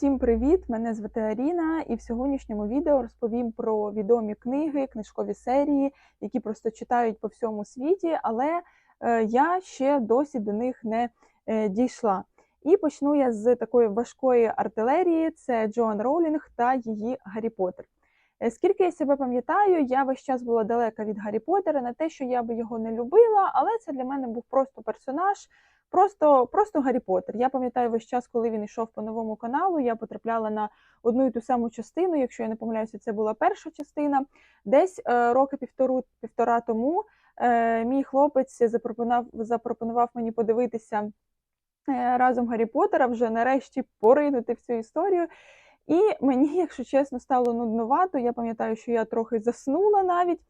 Всім привіт! Мене звати Аріна, і в сьогоднішньому відео розповім про відомі книги, книжкові серії, які просто читають по всьому світі, але е, я ще досі до них не е, дійшла. І почну я з такої важкої артилерії: це Джоан Роулінг та її Гаррі Поттер. Е, Скільки я себе пам'ятаю, я весь час була далека від Гаррі Поттера, не те, що я би його не любила, але це для мене був просто персонаж. Просто просто Гаррі Поттер. Я пам'ятаю весь час, коли він йшов по новому каналу. Я потрапляла на одну і ту саму частину. Якщо я не помиляюся, це була перша частина. Десь е, роки півтору півтора тому е, мій хлопець запропонував запропонував мені подивитися е, разом Гаррі Поттера, вже нарешті поринути в цю історію. І мені, якщо чесно, стало нудновато. Я пам'ятаю, що я трохи заснула навіть.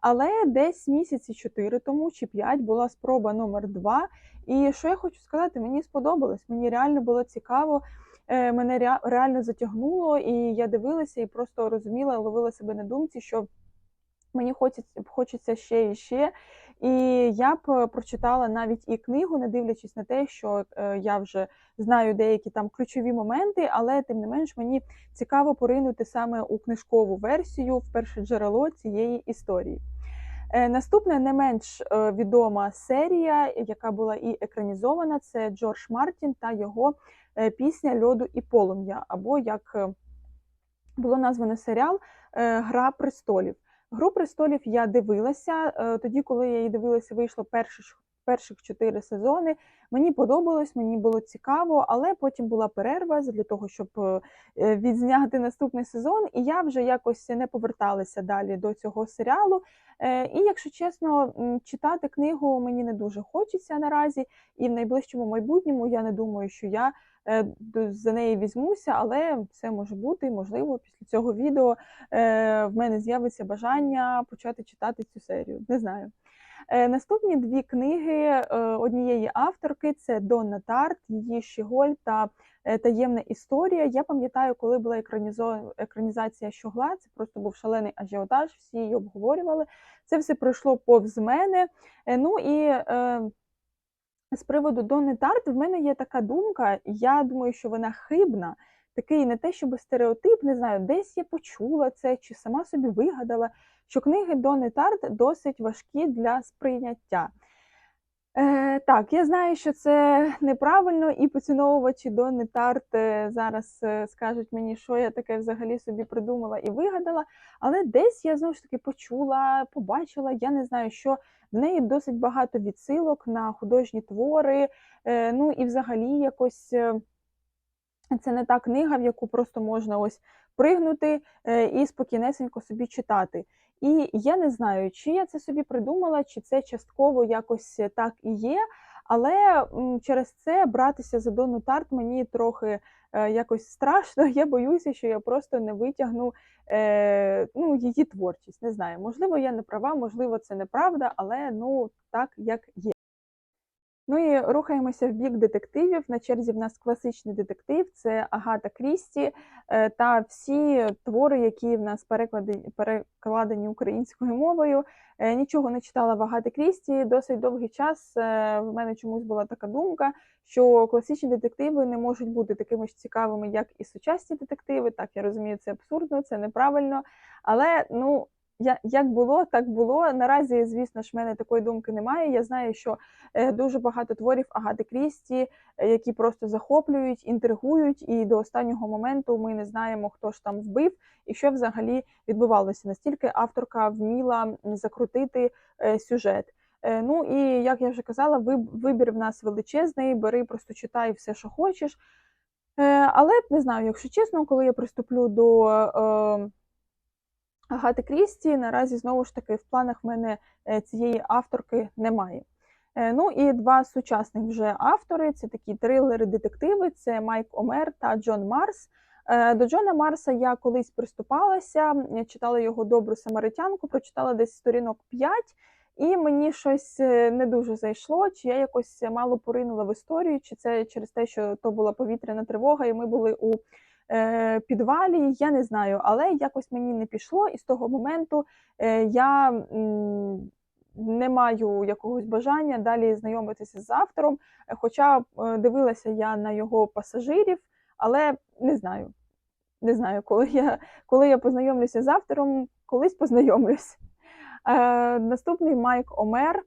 Але десь місяці чотири тому чи п'ять була спроба номер два. І що я хочу сказати, мені сподобалось. Мені реально було цікаво, е, мене реально затягнуло, і я дивилася і просто розуміла, ловила себе на думці, що мені хочеться ще і ще. І я б прочитала навіть і книгу, не дивлячись на те, що е, я вже знаю деякі там ключові моменти, але тим не менш мені цікаво поринути саме у книжкову версію в перше джерело цієї історії. Е, Наступна не менш е, відома серія, яка була і екранізована, це Джордж Мартін та його е, пісня Льоду і полум'я, або як було названо серіал Гра престолів. Гру престолів я дивилася тоді, коли я її дивилася, вийшло перших перших чотири сезони. Мені подобалось, мені було цікаво, але потім була перерва для того, щоб відзняти наступний сезон, і я вже якось не поверталася далі до цього серіалу. І, якщо чесно, читати книгу мені не дуже хочеться наразі, і в найближчому майбутньому я не думаю, що я за неї візьмуся, але все може бути. Можливо, після цього відео в мене з'явиться бажання почати читати цю серію. Не знаю. Наступні дві книги однієї авторки це Донна Тарт, її Щіголь та Таємна історія. Я пам'ятаю, коли була екранізація Щогла, це просто був шалений ажіотаж, всі її обговорювали. Це все пройшло повз мене. Ну і з приводу Донни Тарт, в мене є така думка, я думаю, що вона хибна. Такий не те, щоб стереотип, не знаю, десь я почула це чи сама собі вигадала, що книги Донни Тарт досить важкі для сприйняття. Е, Так, я знаю, що це неправильно, і поціновувачі Донни Тарт зараз скажуть мені, що я таке взагалі собі придумала і вигадала. Але десь я знову ж таки почула, побачила, я не знаю, що в неї досить багато відсилок на художні твори. Е, Ну і взагалі якось. Це не та книга, в яку просто можна ось пригнути і спокійнесенько собі читати. І я не знаю, чи я це собі придумала, чи це частково якось так і є. Але через це братися за Дону Тарт мені трохи якось страшно. Я боюся, що я просто не витягну е, ну, її творчість. Не знаю, можливо, я не права, можливо, це неправда, але ну так як є. Ну і рухаємося в бік детективів. На черзі в нас класичний детектив це Агата Крісті та всі твори, які в нас перекладені, українською мовою. Нічого не читала в Агати Крісті. Досить довгий час в мене чомусь була така думка, що класичні детективи не можуть бути такими ж цікавими, як і сучасні детективи. Так, я розумію, це абсурдно, це неправильно. Але ну. Я, як було, так було. Наразі, звісно ж, в мене такої думки немає. Я знаю, що е, дуже багато творів Агати Крісті, е, які просто захоплюють, інтригують, і до останнього моменту ми не знаємо, хто ж там вбив і що взагалі відбувалося. Настільки авторка вміла закрутити е, сюжет. Ну і як я вже казала, вибір в нас величезний, бери, просто читай все, що хочеш. Але не знаю, якщо чесно, коли я приступлю до. Агати Крісті наразі знову ж таки в планах в мене е, цієї авторки немає. Е, ну і два сучасних вже автори це такі трилери-детективи: це Майк Омер та Джон Марс. Е, до Джона Марса я колись приступалася, читала його добру самаритянку, прочитала десь сторінок 5, і мені щось не дуже зайшло, чи я якось мало поринула в історію, чи це через те, що то була повітряна тривога, і ми були у підвалі, я не знаю, але якось мені не пішло, і з того моменту е, я не маю якогось бажання далі знайомитися з автором. Хоча е, дивилася я на його пасажирів, але не знаю. Не знаю, коли я, коли я познайомлюся з автором, колись познайомлюсь. Е, Наступний Майк Омер.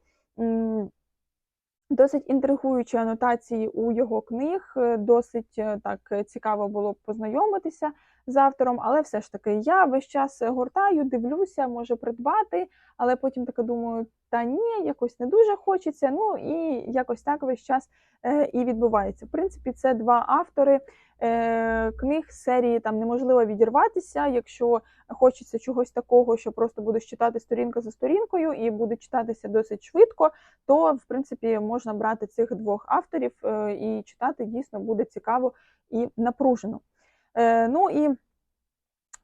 Досить інтригуючі анотації у його книг, досить е, так цікаво було познайомитися з автором, але все ж таки я весь час гортаю, дивлюся, може придбати, але потім таке думаю, та ні, якось не дуже хочеться. Ну і якось так весь час е, і відбувається. В принципі, це два автори е, книг серії там неможливо відірватися, якщо хочеться чогось такого, що просто будеш читати сторінка за сторінкою і буде читатися досить швидко, то в принципі можна брати цих двох авторів е, і читати дійсно буде цікаво і напружено. Е, Ну і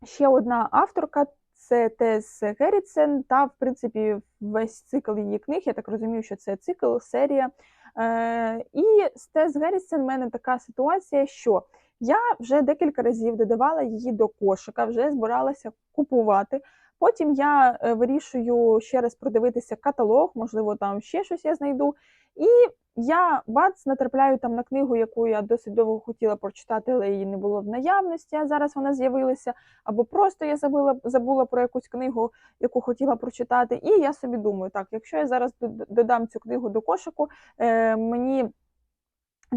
ще одна авторка це Тес Геррітсен, та, в принципі, весь цикл її книг, я так розумію, що це цикл, серія. Е, І з Тес Геррітсен в мене така ситуація, що я вже декілька разів додавала її до кошика, вже збиралася купувати. Потім я е, вирішую ще раз продивитися каталог, можливо, там ще щось я знайду. І я бац натрапляю там на книгу, яку я досить довго хотіла прочитати, але її не було в наявності. А зараз вона з'явилася. Або просто я забула забула про якусь книгу, яку хотіла прочитати. І я собі думаю, так, якщо я зараз додам цю книгу до кошику, е, мені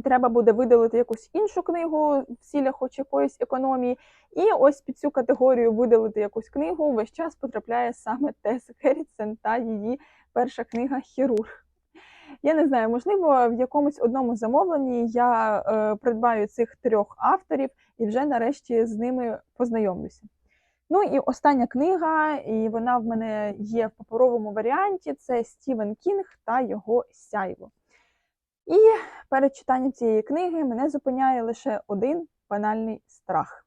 треба буде видалити якусь іншу книгу в цілях хоч якоїсь економії. І ось під цю категорію видалити якусь книгу весь час потрапляє саме Тес Керрітсен та її перша книга Хірург. Я не знаю, можливо, в якомусь одному замовленні я е, придбаю цих трьох авторів і вже нарешті з ними познайомлюся. Ну і остання книга, і вона в мене є в паперовому варіанті: це Стівен Кінг та його сяйво. І перед читанням цієї книги мене зупиняє лише один банальний страх.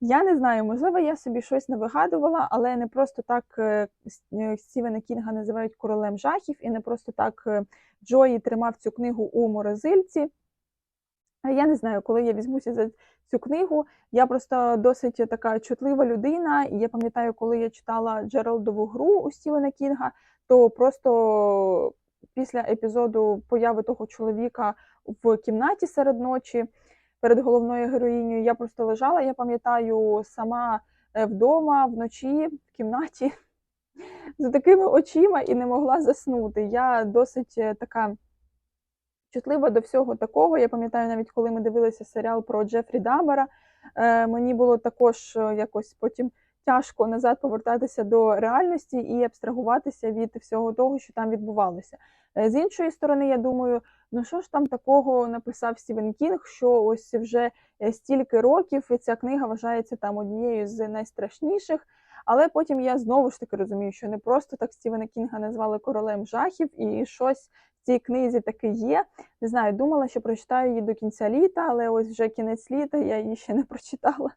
Я не знаю, можливо, я собі щось не вигадувала, але не просто так е, е, Стівена Кінга називають королем жахів, і не просто так е, Джої тримав цю книгу у морозильці. Я не знаю, коли я візьмуся за цю книгу. Я просто досить така чутлива людина, і я пам'ятаю, коли я читала Джералдову гру у Стівена Кінга, то просто після епізоду появи того чоловіка в кімнаті серед ночі перед головною героїнею. Я просто лежала, я пам'ятаю, сама е, вдома, вночі, в кімнаті з такими очима і не могла заснути. Я досить е, така чутлива до всього такого. Я пам'ятаю, навіть коли ми дивилися серіал про Джефрі Дамбера, е, мені було також якось потім. Тяжко назад повертатися до реальності і абстрагуватися від всього того, що там відбувалося. З іншої сторони, я думаю, Ну що ж там такого написав Стівен Кінг, що ось вже е, стільки років і ця книга вважається там однією з найстрашніших. Але потім я знову ж таки розумію, що не просто так Стівена Кінга назвали королем жахів, і щось в цій книзі таки є. Не знаю, думала, що прочитаю її до кінця літа, але ось вже кінець літа я її ще не прочитала.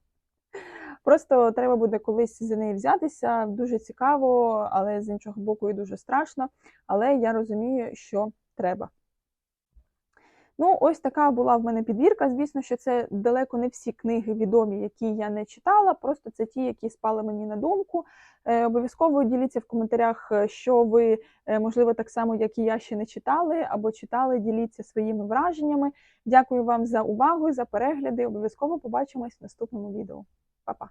Просто треба буде колись за неї взятися. Дуже цікаво, але з іншого боку, і дуже страшно. Але я розумію, що треба. Ну, ось така була в мене підбірка. Звісно, що це далеко не всі книги відомі, які я не читала, просто це ті, які спали мені на думку. Е, Обов'язково діліться в коментарях, е, що ви, е, можливо, так само, як і я ще не читали, або читали, діліться своїми враженнями. Дякую вам за увагу, за перегляди. Обов'язково побачимось в наступному відео. Па-па!